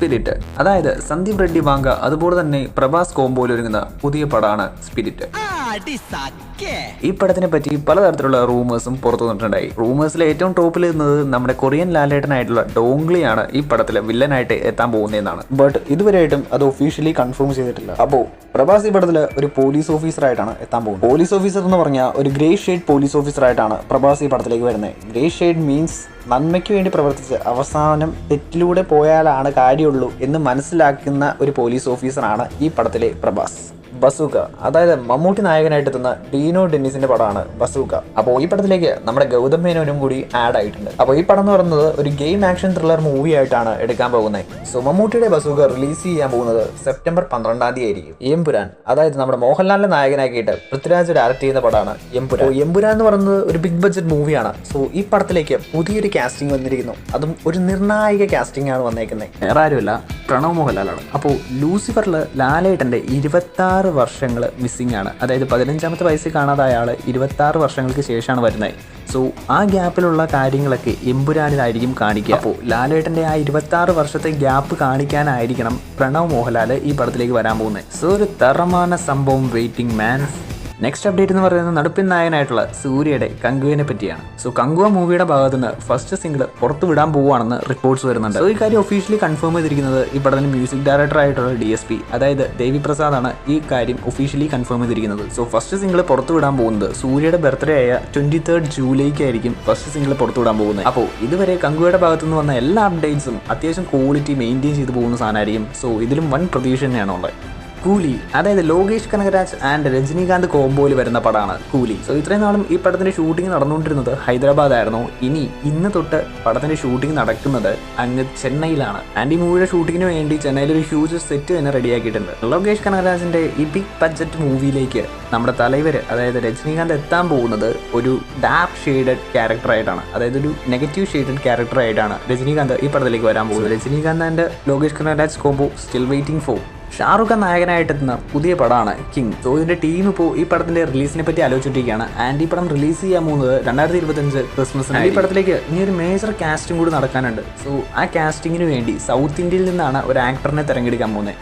Spirit അതായത് Sandeep Reddy Vanga അതുപോലെ തന്നെ പ്രഭാസ് കോംബോയിൽ ഒരുങ്ങുന്ന പുതിയ പടമാണ് സ്പിരിറ്റ് ഈ പടത്തിനെ പറ്റി പലതരത്തിലുള്ള റൂമേഴ്സും പുറത്തു വന്നിട്ടുണ്ടായി. റൂമേഴ്സിലെ ഏറ്റവും ടോപ്പിൽ നിന്നത് നമ്മുടെ കൊറിയൻ ലാലേട്ടനായിട്ടുള്ള ഡോംഗ്ലിയാണ് ഈ പടത്തിലെ വില്ലനായിട്ട് എത്താൻ പോകുന്നതെന്നാണ്. ബട്ട് ഇതുവരെയായിട്ടും അത് ഒഫീഷ്യലി കൺഫേം ചെയ്തിട്ടില്ല. അപ്പോൾ പ്രഭാസ് ഈ പടത്തിൽ ഒരു പോലീസ് ഓഫീസറായിട്ടാണ് എത്താൻ പോകുന്നത്. പോലീസ് ഓഫീസർ എന്ന് പറഞ്ഞാൽ ഒരു ഗ്രേ ഷെയ്ഡ് പോലീസ് ഓഫീസറായിട്ടാണ് പ്രഭാസ് ഈ പടത്തിലേക്ക് വരുന്നത്. ഗ്രേ ഷെയ്ഡ് മീൻസ് നന്മയ്ക്ക് വേണ്ടി പ്രവർത്തിച്ച് അവസാനം തെറ്റിലൂടെ പോയാലാണ് കാര്യമുള്ളൂ എന്ന് മനസ്സിലാക്കുന്ന ഒരു പോലീസ് ഓഫീസറാണ് ഈ പടത്തിലെ പ്രഭാസ്. ബസൂക്ക അതായത് മമ്മൂട്ടി നായകനായിട്ട് എത്തുന്ന ഡീനോ ഡെന്നിസിന്റെ പടമാണ് ബസൂക്ക. അപ്പോൾ ഈ പടത്തിലേക്ക് നമ്മുടെ ഗൗതം മേനോനും കൂടി ആഡ് ആയിട്ടുണ്ട്. അപ്പോൾ ഈ പടം എന്ന് പറയുന്നത് ഒരു ഗെയിം ആക്ഷൻ ത്രില്ലർ മൂവി ആയിട്ടാണ് എടുക്കാൻ പോകുന്നത്. സോ മമ്മൂട്ടിയുടെ ബസൂക്ക റിലീസ് ചെയ്യാൻ പോകുന്നത് സെപ്റ്റംബർ പന്ത്രണ്ടാം തീയതി ആയിരിക്കും. എംപുരാൻ അതായത് നമ്മുടെ മോഹൻലാലിന്റെ നായകനാക്കിയിട്ട് പൃഥ്വിരാജ് ഡയറക്ട് ചെയ്യുന്ന പടമാണ് എംപുരാൻ എംപുരാൻ എന്ന് പറയുന്നത് ഒരു ബിഗ് ബഡ്ജറ്റ് മൂവിയാണ് സോ ഈ പടത്തിലേക്ക് പുതിയൊരു കാസ്റ്റിംഗ് വന്നിരിക്കുന്നു. അതും ഒരു നിർണായക കാസ്റ്റിംഗ് ആണ് വന്നേക്കുന്നത്. വേറെ ആരുമല്ല. പ്രണവ് മോഹൻലാലാണ്. അപ്പോൾ ലൂസിഫറിൽ ലാലേട്ടന്റെ ഇരുപത്തി ആറ് വർഷങ്ങൾ മിസ്സിംഗ് ആണ്. അതായത് പതിനഞ്ചാമത്തെ വയസ്സിൽ കാണാതായ ആൾ ഇരുപത്തി ആറ് വർഷങ്ങൾക്ക് ശേഷമാണ് വരുന്നത്. സോ ആ ഗ്യാപ്പിലുള്ള കാര്യങ്ങളൊക്കെ എമ്പുരാനിലായിരിക്കും കാണിക്കുക. അപ്പോൾ ലാലേട്ടന്റെ ആ ഇരുപത്തി ആറ് വർഷത്തെ ഗ്യാപ്പ് കാണിക്കാനായിരിക്കണം പ്രണവ് മോഹൻലാൽ ഈ പടത്തിലേക്ക് വരാൻ പോകുന്നത്. സോ ഒരു തറമാന സംഭവം വെയിറ്റിംഗ് മാൻ നെക്സ്റ്റ് അപ്ഡേറ്റ് എന്ന് പറയുന്നത് നടുപ്പിൻ നായകനായിട്ടുള്ള സൂര്യയുടെ കങ്കുവിനെ പറ്റിയാണ്. സോ കങ്കുവ മൂവിയുടെ ഭാഗത്ത് നിന്ന് ഫസ്റ്റ് സിംഗിൾ പുറത്തു വിടാൻ പോവുകയാണെന്ന് റിപ്പോർട്ട്സ് വരുന്നുണ്ട്. സോ ഈ കാര്യം ഒഫീഷ്യലി കൺഫേം ചെയ്തിരിക്കുന്നത് ഈ പടത്തിന് മ്യൂസിക് ഡയറക്ടർ ആയിട്ടുള്ള ഡി എസ് പി അതായത് ദേവി പ്രസാദ് ആണ് ഈ കാര്യം ഒഫീഷ്യലി കൺഫേം ചെയ്തിരിക്കുന്നത്. സോ ഫസ്റ്റ് സിംഗിൾ പുറത്തു വിടാൻ പോകുന്നത് സൂര്യയുടെ ബർത്ത്ഡേ ആയ ട്വന്റി തേർഡ് ജൂലൈക്കായിരിക്കും ഫസ്റ്റ് സിംഗിൾ പുറത്തു വിടാൻ പോകുന്നത്. അപ്പോൾ ഇതുവരെ കങ്കുവയുടെ ഭാഗത്തു നിന്ന് വന്ന എല്ലാ അപ്ഡേറ്റ്സും അത്യാവശ്യം ക്വാളിറ്റി മെയിന്റെയിൻ ചെയ്തു പോകുന്ന സാധനമായിരിക്കും. സോ ഇതിലും വൺ പ്രതീക്ഷ തന്നെയാണ് ഉള്ളത്. കൂലി അതായത് ലോകേഷ് കനകരാജ് ആൻഡ് രജനീകാന്ത് കോംബോയിൽ വരുന്ന പടമാണ് കൂലി. സോ ഇത്രയും നാളും ഈ പടത്തിന്റെ ഷൂട്ടിംഗ് നടന്നുകൊണ്ടിരുന്നത് ഹൈദരാബാദ് ആയിരുന്നു. ഇനി ഇന്ന് തൊട്ട് പടത്തിന്റെ ഷൂട്ടിംഗ് നടക്കുന്നത് അങ്ങ് ചെന്നൈയിലാണ്. ആൻഡ് ഈ മൂവിയുടെ ഷൂട്ടിങ്ങിന് വേണ്ടി ചെന്നൈയിൽ ഒരു ഹ്യൂജ് സെറ്റ് തന്നെ റെഡിയാക്കിയിട്ടുണ്ട് ലോകേഷ് കനകരാജിന്റെ ഈ ബിഗ് ബഡ്ജറ്റ് മൂവിയിലേക്ക് നമ്മുടെ തലവര് അതായത് രജനീകാന്ത് എത്താൻ പോകുന്നത് ഒരു ഡാർക്ക് ഷെയ്ഡഡ് ക്യാരക്ടറായിട്ടാണ് അതായത് ഒരു നെഗറ്റീവ് ഷെയ്ഡഡ് ക്യാരക്ടറായിട്ടാണ് രജനീകാന്ത് ഈ പടത്തിലേക്ക് വരാൻ പോകുന്നത്. Rajinikanth and Lokesh Kanagaraj combo still waiting for Shahrukh Khan നായകനായിട്ട് എത്തുന്ന പുതിയ പടമാണ് കിങ്. സോ ഇതിന്റെ ടീം ഇപ്പോൾ ഈ പടത്തിന്റെ റിലീസിനെ പറ്റി ആലോചിച്ചിരിക്കുകയാണ്. ആൻഡ് ഈ പടം റിലീസ് ചെയ്യാൻ പോകുന്നത് രണ്ടായിരത്തി ഇരുപത്തഞ്ച് ക്രിസ്മസിന് ഈ പടത്തിലേക്ക് ഇനി ഒരു മേജർ കാസ്റ്റിംഗ് കൂടി നടക്കാനുണ്ട്. സോ ആ കാസ്റ്റിങ്ങിന് വേണ്ടി സൗത്ത് ഇന്ത്യയിൽ നിന്നാണ് ഒരു ആക്ടറിനെ തിരഞ്ഞെടുക്കാൻ പോകുന്നത്.